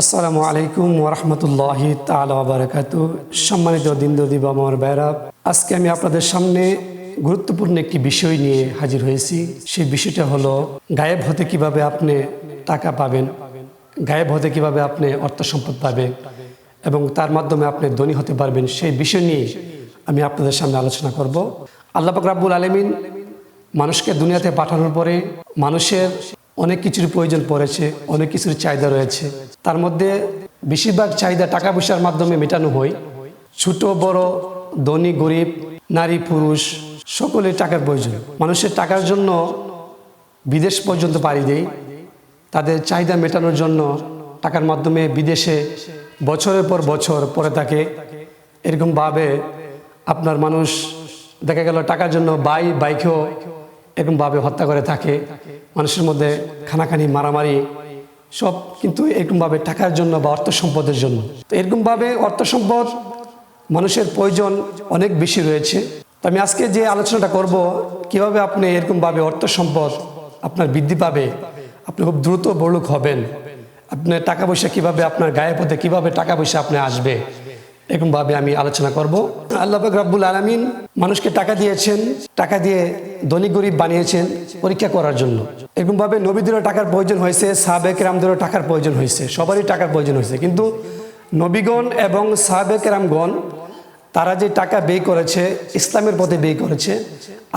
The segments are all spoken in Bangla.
আসসালামু আলাইকুম ওরহমতুল্লাহি তালা বারাকাত। সম্মানিত দিনদী বা আমার বেড়া আজকে আমি আপনাদের সামনে গুরুত্বপূর্ণ একটি বিষয় নিয়ে হাজির হয়েছি। সেই বিষয়টা হলো, গায়েব হতে কীভাবে আপনি টাকা পাবেন, গায়েব হতে কীভাবে আপনি অর্থ সম্পদ পাবেন এবং তার মাধ্যমে আপনি ধনী হতে পারবেন, সেই বিষয় নিয়ে আমি আপনাদের সামনে আলোচনা করব। আল্লাহ রাব্বুল আলমিন মানুষকে দুনিয়াতে পাঠানোর পরে মানুষের অনেক কিছুর প্রয়োজন পড়েছে, অনেক কিছুর চাহিদা রয়েছে। তার মধ্যে বেশিরভাগ চাহিদা টাকা পয়সার মাধ্যমে মেটানো হয়। ছোট, বড়, ধনী, গরিব, নারী, পুরুষ, সকলে টাকার প্রয়োজন। মানুষের টাকার জন্য বিদেশ পর্যন্ত পাড়ি দেয়। তাদের চাহিদা মেটানোর জন্য টাকার মাধ্যমে বিদেশে বছরের পর বছর পরে থাকে। এরকমভাবে আপনার মানুষ দেখা গেল টাকার জন্য বাই বাইকেও এরকমভাবে হত্যা করে থাকে। মানুষের মধ্যে খানাখানি, মারামারি সব কিন্তু এরকমভাবে টাকার জন্য বা অর্থ সম্পদের জন্য। তো এরকমভাবে অর্থ সম্পদ মানুষের প্রয়োজন অনেক বেশি রয়েছে। তো আমি আজকে যে আলোচনাটা করব, কীভাবে আপনি এরকমভাবে অর্থ সম্পদ আপনার বৃদ্ধি পাবে, আপনি খুব দ্রুত বড়লোক হবেন আপনার টাকা পয়সা কীভাবে আপনার গায়ে পথে কীভাবে টাকা পয়সা আপনি আসবে এরকমভাবে আমি আলোচনা করব। আল্লাহ রাব্বুল আলমিন মানুষকে টাকা দিয়েছেন, টাকা দিয়ে ধনী গরিব বানিয়েছেন পরীক্ষা করার জন্য। এরকমভাবে নবীদেরও টাকার প্রয়োজন হয়েছে সাবেক রামদেরও টাকার প্রয়োজন হয়েছে, সবারই টাকার প্রয়োজন হয়েছে। কিন্তু নবীগণ এবং সাবেক রামগণ তারা যে টাকা ব্যয় করেছে, ইসলামের পথে ব্যয় করেছে,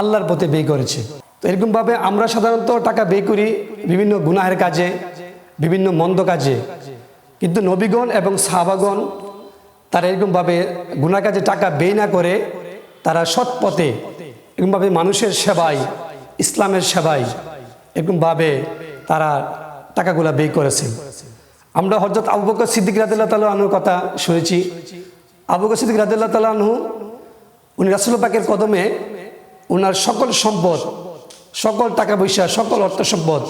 আল্লাহর পথে ব্যয় করেছে। তো এরকমভাবে আমরা সাধারণত টাকা ব্যয় করি বিভিন্ন গুনাহের কাজে, বিভিন্ন মন্দ কাজে। কিন্তু নবীগণ এবং সাহাবাগণ তারা এরকমভাবে গুনার কাজে টাকা ব্যয় না করে তারা সৎ পথে এরকমভাবে মানুষের সেবায়, ইসলামের সেবায় এরকমভাবে তারা টাকাগুলা ব্যয় করেছেন আমরা হজরত আবু বকর সিদ্দিক রাদিল্লাহ তাল্লাহ আনুর কথা শুনেছি। আবু বকর সিদ্দিক রাদিল্লাহ তাল্লাহ উনি রাসুল পাকের কদমে ওনার সকল সম্পদ, সকল টাকা পয়সা, সকল অর্থ সম্পদ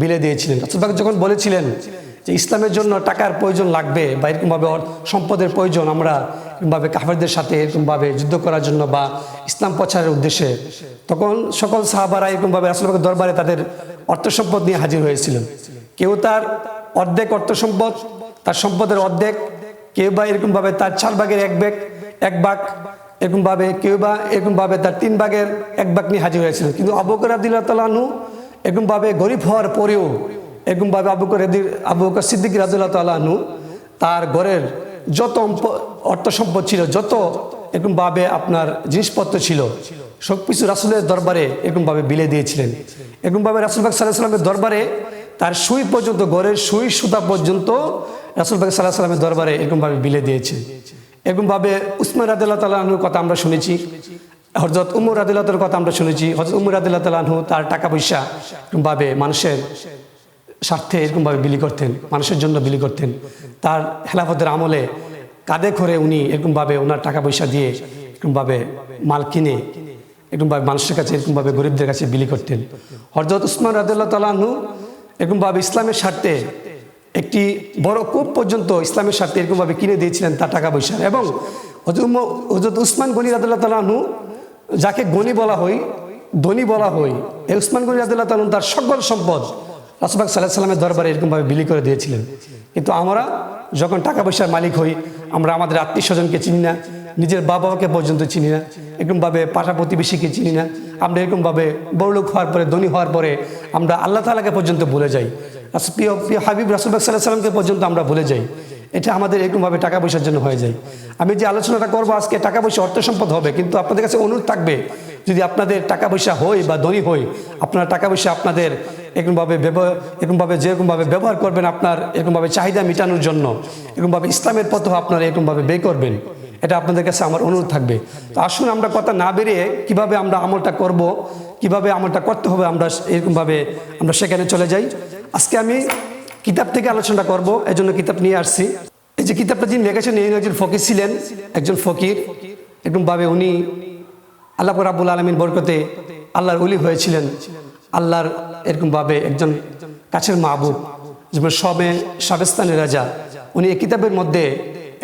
বিলে দিয়েছিলেন। রাসুল পাক যখন বলেছিলেন যে ইসলামের জন্য টাকার প্রয়োজন লাগবে বা এরকমভাবে সম্পদের প্রয়োজন আমরা এরকমভাবে কাফেরদের সাথে এরকমভাবে যুদ্ধ করার জন্য বা ইসলাম প্রচারের উদ্দেশ্যে, তখন সকল সাহাবারা এরকমভাবে পাকের দরবারে তাদের অর্থ সম্পদ নিয়ে হাজির হয়েছিলেন। কেউ তার অর্ধেক অর্থ সম্পদ, তার সম্পদের অর্ধেক, কেউ বা এরকমভাবে তার চার ভাগের এক ভাগ এক ভাগ এরকমভাবে কেউ বা এরকমভাবে তার তিন ভাগের এক ভাগ নিয়ে হাজির হয়েছিল কিন্তু আবুকর আদিল্লাহ তালাহু এরকমভাবে গরিব হওয়ার পরেও এরকমভাবে আবুকর আবুকর সিদ্দিক রাজুল্লাহ তালাহু তার ঘরের যত অর্থ সম্পদ ছিল, যত এরকমভাবে আপনার জিনিসপত্র ছিল সব কিছু রাসুলের দরবারে এরকমভাবে বিলে দিয়েছিলেন। এরকমভাবে রাসুল বাগ সাল্লাহ সাল্লামের দরবারে তার সুই পর্যন্ত, ঘরের সুই সুতা পর্যন্ত রাসুল বাগ সাল্লাহ সাল্লামের দরবারে এরকমভাবে বিলে দিয়েছে। এরকমভাবে উসমান রাদিল্লাহ তালাহুর কথা আমরা শুনেছি হজরত উমর রাদিল্লাহ তালার কথা আমরা শুনেছি হজরত উমর রাদিল্লাহ তালাহু তার টাকা পয়সা এরকমভাবে মানুষের স্বার্থে এরকমভাবে বিলি করতেন, মানুষের জন্য বিলি করতেন। তার খেলাফতের আমলে কাঁধে করে উনি এরকমভাবে ওনার টাকা পয়সা দিয়ে এরকমভাবে মাল কিনে, এরকমভাবে মানুষের কাছে, এরকমভাবে গরিবদের কাছে বিলি করতেন। হরজত উসমান রাদুল্লাহ তালাহু এরকমভাবে ইসলামের স্বার্থে একটি বড় কূপ পর্যন্ত ইসলামের স্বার্থে এরকমভাবে কিনে দিয়েছিলেন তার টাকা পয়সা এবং হজরত উসমান গনি রাদুল্লাহ তালাহু যাকে গনি বলা হয়, ধনী বলা হয়, এই উসমান গনি রাদুল্লাহ তালাহু তার সকল সম্পদ রাসুবাক সাল্লাহ সাল্লামের দরবারে এরকমভাবে বিলি করে দিয়েছিলেন। কিন্তু আমরা যখন টাকা পয়সার মালিক হই, আমরা আমাদের আত্মীয় স্বজনকে চিনি না, নিজের বাবা মাকে পর্যন্ত চিনি না, এরকমভাবে পাশা প্রতিবেশীকে চিনি না, আমরা এরকমভাবে বড়লোক হওয়ার পরে, ধনী হওয়ার পরে আমরা আল্লাহ তালাকে পর্যন্ত ভুলে যাই। প্রিয় প্রিয় হাবিব রাসুলবাক সাল্লাহ সাল্লামকে পর্যন্ত আমরা ভুলে যাই। এটা আমাদের এরকমভাবে টাকা পয়সার জন্য হয়ে যায়। আমি যে আলোচনাটা করব আজকে টাকা পয়সা অর্থ সম্পদ হবে, কিন্তু আপনাদের কাছে অনুরোধ থাকবে, যদি আপনাদের টাকা পয়সা হয় বা ধনী হই, আপনার টাকা পয়সা আপনাদের এরকমভাবে ব্যবহার, এরকমভাবে যেরকমভাবে ব্যবহার করবেন আপনার এরকমভাবে চাহিদা মেটানোর জন্য, এরকমভাবে ইসলামের পথ আপনারা এরকমভাবে ব্যয় করবেন, এটা আপনাদের কাছে আমার অনুরোধ থাকবে। তো আসুন আমরা কথা না বেরিয়ে কীভাবে আমরা আমলটা করব, কীভাবে আমলটা করতে হবে আমরা এরকমভাবে আমরা সেখানে চলে যাই। আজকে আমি কিতাব থেকে আলোচনা করব, এজন্য কিতাব নিয়ে আসছি। এই যে কিতাবটা যিনি লিখেছেন এই একজন ফকির ছিলেন, একজন ফকির। এরকমভাবে উনি আল্লাহ রাবুল আলমিন বরকতে আল্লাহর উলি হয়েছিলেন, আল্লাহর এরকমভাবে একজন কাছের মাহবুব, যেমন সবে সাবেস্তানের রাজা, উনি এই কিতাবের মধ্যে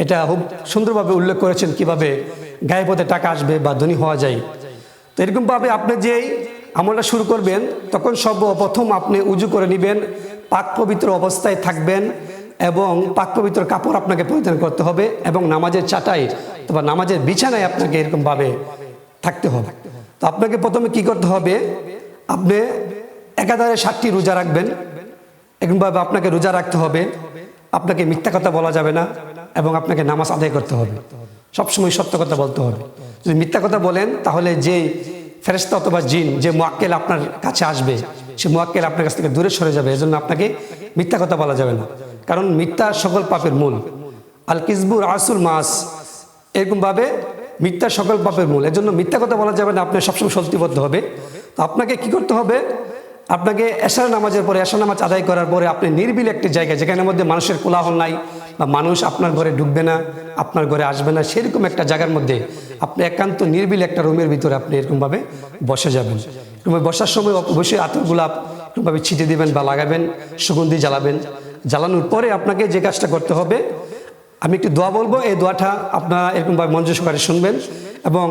এটা খুব সুন্দরভাবে উল্লেখ করেছেন কীভাবে গায়ে পথে টাকা আসবে বা ধনী হওয়া যায়। তো এরকমভাবে আপনি যেই আমলটা শুরু করবেন, তখন সর্বপ্রথম আপনি উজু করে নেবেন, পাক পবিত্র অবস্থায় থাকবেন এবং পাক পবিত্র কাপড় আপনাকে পরিধান করতে হবে এবং নামাজের চাটাই অথবা নামাজের বিছানায় আপনাকে এরকমভাবে থাকতে হবে। তো আপনাকে প্রথমে কি করতে হবে? আপনি একাধারে ষাটটি রোজা রাখবেন। এরকমভাবে আপনাকে রোজা রাখতে হবে। আপনাকে মিথ্যা কথা বলা যাবে না এবং আপনাকে নামাজ আদায় করতে হবে। সবসময় সত্য কথা বলতে হবে। যদি মিথ্যা কথা বলেন, তাহলে যে ফেরেস্তা অথবা জিন, যে মোয়াক্কেল আপনার কাছে আসবে, সে মোয়াক্কেল আপনার কাছ থেকে দূরে সরে যাবে। এজন্য আপনাকে মিথ্যা কথা বলা যাবে না। কারণ মিথ্যা সকল পাপের মূল। আল কিসবুর আসুল মাস। এরকমভাবে মিথ্যা সকল পাপের মূল। এজন্য মিথ্যা কথা বলা যাবে না। আপনার সবসময় সত্যিবদ্ধ হবে। তো আপনাকে কি করতে হবে? আপনাকে এশার নামাজের পরে, এশার নামাজ আদায় করার পরে আপনি নির্বিল একটি জায়গা, যেখানের মধ্যে মানুষের কোলাহল নাই বা মানুষ আপনার ঘরে ঢুকবে না, আপনার ঘরে আসবে না, সেরকম একটা জায়গার মধ্যে আপনি একান্ত নির্বিল একটা রুমের ভিতরে আপনি এরকমভাবে বসে যাবেন। রুমে বসার সময় অবশ্যই আতর গোলাপ এরকমভাবে ছিটে দেবেন বা লাগাবেন, সুগন্ধি জ্বালাবেন। জ্বালানোর পরে আপনাকে যে কাজটা করতে হবে, আমি একটি দোয়া বলব, এই দোয়াটা আপনারা এরকমভাবে মঞ্চ সহকারে শুনবেন এবং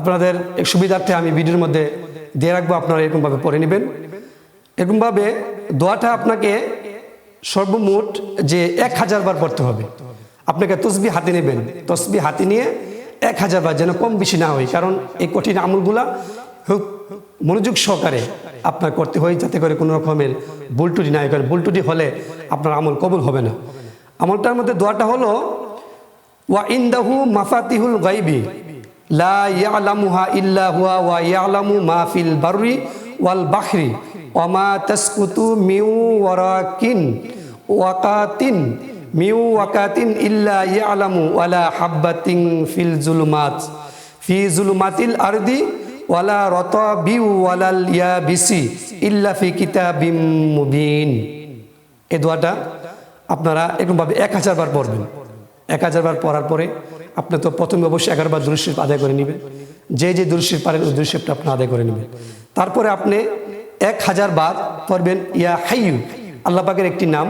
আপনাদের সুবিধার্থে আমি ভিডিওর মধ্যে দিয়ে রাখব, আপনারা এরকমভাবে পড়ে নেবেন। এরকমভাবে দোয়াটা আপনাকে সর্বমোট যে এক হাজার বার পড়তে হবে। আপনাকে তসবি হাতে নেবেন। তসবি হাতে নিয়ে এক হাজার বার যেন কম বেশি না হয়। কারণ এই কঠিন আমলগুলা মনোযোগ সহকারে আপনার করতে হয়, যাতে করে কোনো রকমের বুলটুটি না হয়। বুলটুটি হলে আপনার আমল কবুল হবে না। আমলটার মধ্যে দোয়াটা হলো, ওয়া ইন্দাহু মাফাতিহুল গাইবি লা ইয়ালামুহা ইল্লা হুয়া, ওয়া ইয়ালামু মা ফিল বাররি ওয়াল বাহরি ওমা তাসকুতু মিউ ওয়ারাকিন ওয়াকাতিন, মিউ ওয়াকাতিন ইল্লা ইয়ালামু ওয়ালা হাব্বাতিন ফিল জুলুমাত, ফি জুলুমাতিল আরদি ওয়ালা রতাবিউ ওয়ালাল ইয়াবিসি ইল্লা ফি কিতাবিম মুবিন। এই দোয়াটা আপনারা এরকমভাবে এক হাজার বার পড়বেন। এক হাজার বার পড়ার পরে আপনি তো প্রথমে অবশ্যই এগারো বার দুরুশিফ আদায় করে নেবেন। যে যে দুরুশিফ পারেন ওই দুরুশিফটা আপনি আদায় করে নেবেন। তারপরে আপনি এক হাজার বার পড়বেন, ইয়া হাইয়ু, আল্লাহ পাকের একটি নাম।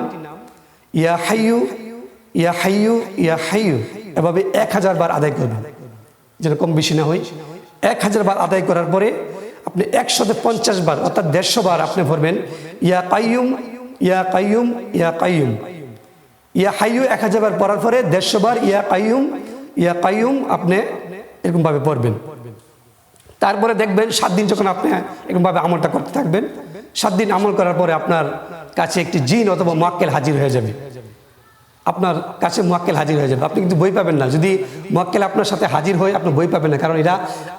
ইয়া হাইয়ু ইয়া হাইয়ু ইয়া হাইয়ু, এভাবে এক হাজার বার আদায় করবেন। যেন কম বেশি না হয়। এক হাজার বার আদায় করার পরে আপনি একশোতে পঞ্চাশ বার, অর্থাৎ দেড়শো বার আপনি ভরবেন, ইয়া কাইয়ুম ইয়া কাইয়ুম ইয়া কাইয়ুম। ইয়া হাইয়ু এক হাজার বার পড়ার পরে দেড়শো বার, ইয়া কাইয়ুম ইয়া কাইয়ুম আপনি এরকমভাবে পড়বেন। তারপরে দেখবেন সাত দিন যখন আপনি এরকমভাবে আমলটা করতে থাকবেন, সাত দিন আমল করার পরে আপনার কাছে একটি জিন অথবা মোয়াক্কেল হাজির হয়ে যাবে। আপনার কাছে মোয়াক্কেল হাজির হয়ে যাবে। আপনি কিন্তু বই পাবেন না। যদি মোয়াক্কেল আপনার সাথে হাজির হয় আপনি বই পাবেন না, কারণ এরা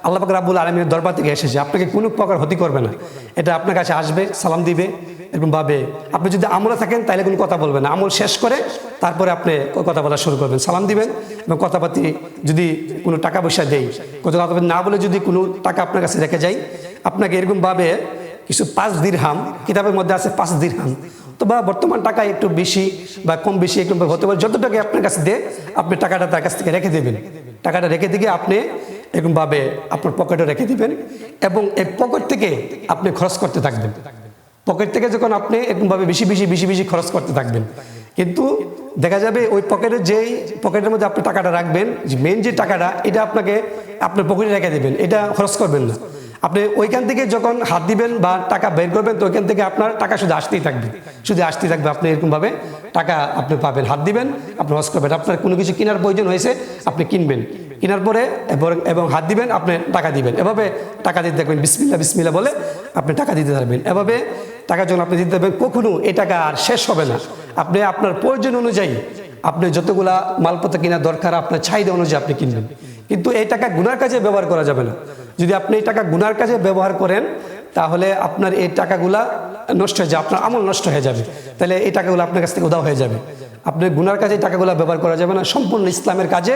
আল্লাহ পাক রাব্বুল আলমীর দরবার থেকে এসেছে। আপনাকে কোনো প্রকার ক্ষতি করবে না। এটা আপনার কাছে আসবে, সালাম দিবে এরকমভাবে আপনি যদি আমলে থাকেন তাহলে কোনো কথা বলবেন আমল শেষ করে তারপরে আপনি কথা বলা শুরু করবেন। সালাম দিবেন এবং কথাবার্তি যদি কোনো টাকা পয়সা দেই, কথা কথা না বলে যদি কোনো টাকা আপনার কাছে রেখে যাই, আপনাকে এরকমভাবে কিছু পাঁচ দিরহাম, কিতাবের মধ্যে আছে পাঁচ দিরহাম। তো বা বর্তমান টাকা একটু বেশি বা কম বেশি একটু হতে পারে যত টাকা আপনার কাছে দেয়, আপনি টাকাটা তার কাছ থেকে রেখে দেবেন। টাকাটা রেখে দিয়ে আপনি এরকমভাবে আপনার পকেটে রেখে দিবেন এবং এই পকেট থেকে আপনি খরচ করতে থাকবেন। পকেট থেকে যখন আপনি এরকমভাবে বেশি বেশি বেশি বেশি খরচ করতে থাকবেন। কিন্তু দেখা যাবে ওই পকেটে যেই, পকেটের মধ্যে আপনি টাকাটা রাখবেন, যে মেন যে টাকাটা, এটা আপনাকে আপনার পকেটে রেখে দেবেন, এটা খরচ করবেন না। আপনি ওইখান থেকে যখন হাত দিবেন বা টাকা বের করবেন, তো ওইখান থেকে আপনার টাকা শুধু আসতেই থাকবে। শুধু আসতেই থাকবে আপনি এরকমভাবে টাকা আপনি পাবেন। হাত দিবেন, আপনি হজ করবেন। আপনার কোনো কিছু কেনার প্রয়োজন হয়েছে, আপনি কিনবেন। কেনার পরে এবং এবং হাত দিবেন, আপনি টাকা দিবেন। এভাবে টাকা দিতে থাকবেন। বিসমিল্লা বিসমিল্লা বলে আপনি টাকা দিতে থাকবেন। এভাবে টাকা যখন আপনি দিতে থাকবেন, কখনো এই টাকা আর শেষ হবে না। আপনি আপনার প্রয়োজন অনুযায়ী আপনি যতগুলা মালপত্র কেনার দরকার, আপনার চাহিদা অনুযায়ী আপনি কিনবেন। কিন্তু এই টাকা গুনার কাজে ব্যবহার করা যাবে না। যদি আপনি এই টাকা গুনার কাজে ব্যবহার করেন, তাহলে আপনার এই টাকাগুলা নষ্ট হয়ে যাবে, আপনার আমল নষ্ট হয়ে যাবে। তাহলে এই টাকাগুলো আপনার কাছ থেকে উদাও হয়ে যাবে। আপনি গুনার কাজে টাকাগুলো ব্যবহার করা যাবে না, সম্পূর্ণ ইসলামের কাজে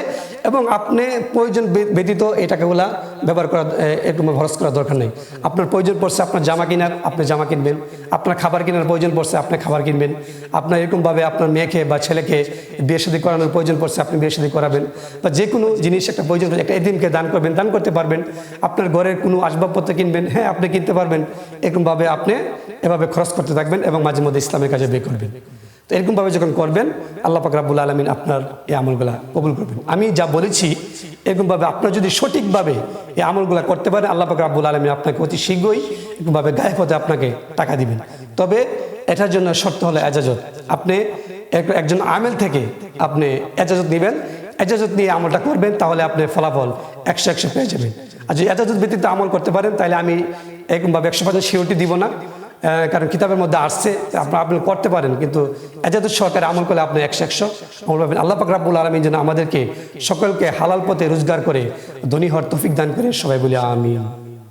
এবং আপনি প্রয়োজন ব্যতীত এই টাকাগুলা ব্যবহার করা এরকম খরচ করার দরকার নেই। আপনার প্রয়োজন পড়ছে আপনার জামা কেনার, আপনি জামা কিনবেন। আপনার খাবার কেনার প্রয়োজন পড়ছে, আপনি খাবার কিনবেন। আপনার এরকমভাবে আপনার মেয়েকে বা ছেলেকে বিয়ে শাদী করানোর প্রয়োজন পড়ছে, আপনি বিয়ে শাদী করাবেন। বা যে কোনো জিনিস একটা প্রয়োজন একটা এদিনকে দান করবেন, দান করতে পারবেন। আপনার ঘরের কোনো আসবাবপত্র কিনবেন হ্যাঁ আপনি কিনতে পারবেন। এরকমভাবে আপনি এভাবে খরচ করতে থাকবেন এবং মাঝে মধ্যে ইসলামের কাজে বের করবেন। তো এরকমভাবে যখন করবেন, আল্লাহ পাক রাব্বুল আলমিন আপনার এই আমলগুলা কবুল করবেন। আমি যা বলেছি, এরকমভাবে আপনার যদি সঠিকভাবে এই আমলগুলা করতে পারেন, আল্লাহ পাক রাব্বুল আলমিন আপনাকে অতি শীঘ্রই এরকমভাবে গায়ে পথে আপনাকে টাকা দিবেন। তবে এটার জন্য শর্ত হলো এজাজত। আপনি একজন আমেল থেকে আপনি এজাজত নেবেন। এজাজত নিয়ে আমলটা করবেন, তাহলে আপনি ফলাফল একশো একশো পেয়ে যাবেন। আর যদি এজাজত ব্যতীত আমল করতে পারেন, তাহলে আমি এরকমভাবে একশো পার্সেন্ট শিওরিটি দিব না। কারণ কিতাবের মধ্যে আসছে আপনার আপনি করতে পারেন, কিন্তু এজাত সরকার আমল করলে আপনি একশো একশো আমল পাবেন। আল্লাহ পাক রাব্বুল আলমী যেন আমাদেরকে সকলকে হালাল পথে রোজগার করে, ধনী হর তফিক দান করে, সবাই বলি আমিন।